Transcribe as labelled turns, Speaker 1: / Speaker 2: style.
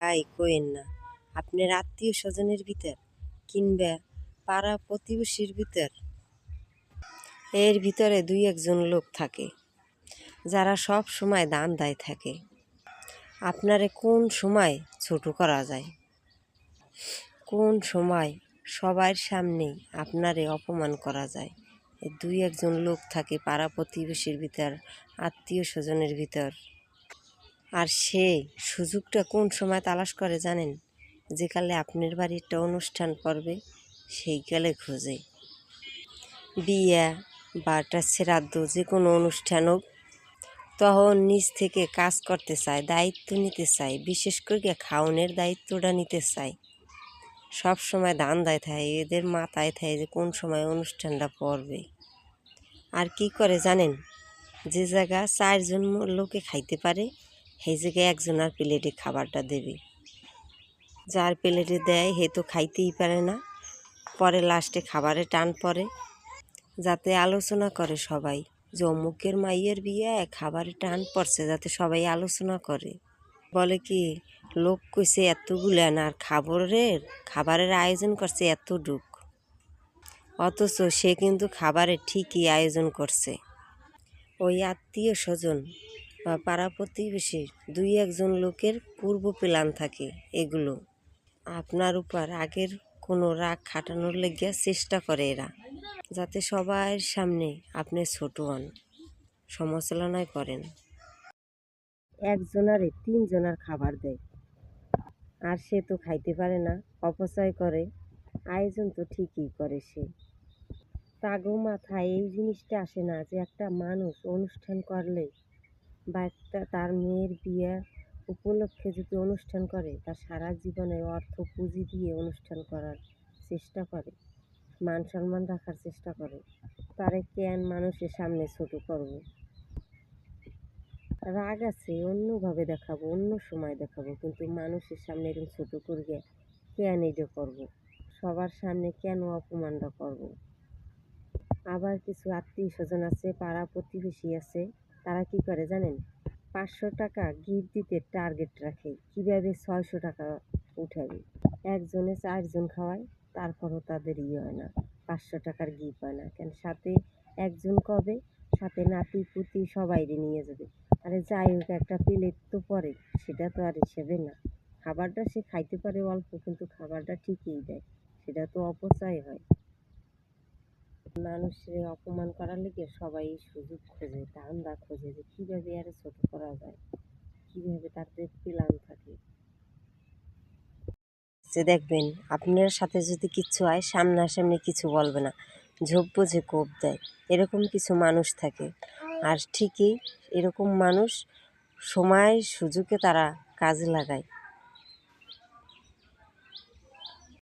Speaker 1: তাই কইেন না। আপনার আত্মীয় স্বজনের ভিতর কিংবা পাড়া প্রতিবেশীর ভিতর, এর ভিতরে দুই একজন লোক থাকে, যারা সব সময় দান দায় থাকে। আপনারে কোন সময় ছোট করা যায়? কোন সময় সবার সামনে আপনারে অপমান করা যায়? দুই একজন লোক থাকে পাড়া প্রতিবেশীর ভিতর আত্মীয় স্বজনের ভিতর। আর সে সুযোগটা কোন সময় তালাশ করে জানেন? যেকালে আপনার বাড়ি একটা অনুষ্ঠান করবে সেইকালে খোঁজে। বিয়া বা একটা শ্রাদ্ধ, যে কোনো অনুষ্ঠান হোক, তখন নিজ থেকে কাজ করতে চায়, দায়িত্ব নিতে চায়, বিশেষ করে খাওয়ানোর দায়িত্বটা নিতে চায়। সব সময় দান দায় থাকে, এদের মাথায় থাকে যে কোন সময় অনুষ্ঠানটা পড়বে। আর কি করে জানেন? যে জায়গা চারজন লোকে খাইতে পারে সেই জায়গায় একজন আর প্লেটে খাবারটা দেবে। যার প্লেটে দেয়, হে তো খাইতেই পারে না। পরে লাস্টে খাবারে টান পড়ে। যাতে আলোচনা করে সবাই, যে অমুকের মাইয়ের বিয়ে, খাবারে টান পড়ছে, যাতে সবাই আলোচনা করে। বলে কি, লোক কইছে এতগুলান আর খাবারের খাবারের আয়োজন করছে এত ডুক অথচ সে কিন্তু খাবারের ঠিকই আয়োজন করছে। ওই আত্মীয় স্বজন বা পাড়া প্রতিবেশীর দুই একজন লোকের পূর্ব প্ল্যান থাকে এগুলো। আপনার উপর আগের কোনো রাগ খাটানোর লেগে চেষ্টা করে এরা, যাতে সবার সামনে আপনি ছোট হন। সমালোচনায় করেন। একজনারে তিনজনার খাবার দেয়। আর সে তো খাইতে পারে না, অপচয় করে। আয়োজন তো ঠিকই করে সে। তাগো মাথায় এই জিনিসটা আসে না যে একটা মানুষ অনুষ্ঠান করলে বা একটা তার মেয়ের বিয়ে উপলক্ষে যদি অনুষ্ঠান করে তার সারা জীবনের অর্থ পুঁজি দিয়ে অনুষ্ঠান করার চেষ্টা করে, মান সম্মান রাখার চেষ্টা করে। তারে কেন মানুষের সামনে ছোট করব? রাগ আছে, অন্যভাবে দেখাবো, অন্য সময় দেখাবো, কিন্তু মানুষের সামনে এরকম ছোট করবে কেন এটা করব? সবার সামনে কেন অপমানটা করব। আবার কিছু আত্মীয় স্বজন আছে পাড়া প্রতিবেশী আছে তারা কি করে জানেন? পাঁচশো টাকা গিফট দিতে টার্গেট রাখে। কীভাবে ছয়শো টাকা উঠাবে? একজনে চারজন খাওয়ায়, তারপরও তাদের ইয়ে হয় না। পাঁচশো টাকার গিফট হয় না কেন? সাথে একজন কবে? সাথে নাতি, পুতি সবাইরে নিয়ে যাবে। আরে যাই হোক, একটা প্লেট তো পরে, সেটা তো আর হিসেবে না। খাবারটা সে খাইতে পারে অল্প, কিন্তু খাবারটা ঠিকই দেয়। সেটা তো অপচয় হয়। মানুষের অপমান করার লেগে সবাই সুযোগ খোঁজে ধান্দা খোঁজে যে কীভাবে আরে ছোট করা যায়, কীভাবে তাদের প্ল্যান থাকে। যে দেখবেন, আপনার সাথে যদি কিছু হয়, সামনাসামনি কিছু বলবে না, ঝোপ বুঝে কোপ দেয়, এরকম কিছু মানুষ থাকে। আর ঠিকই এরকম মানুষ সময় সুযোগে তারা কাজে লাগায়।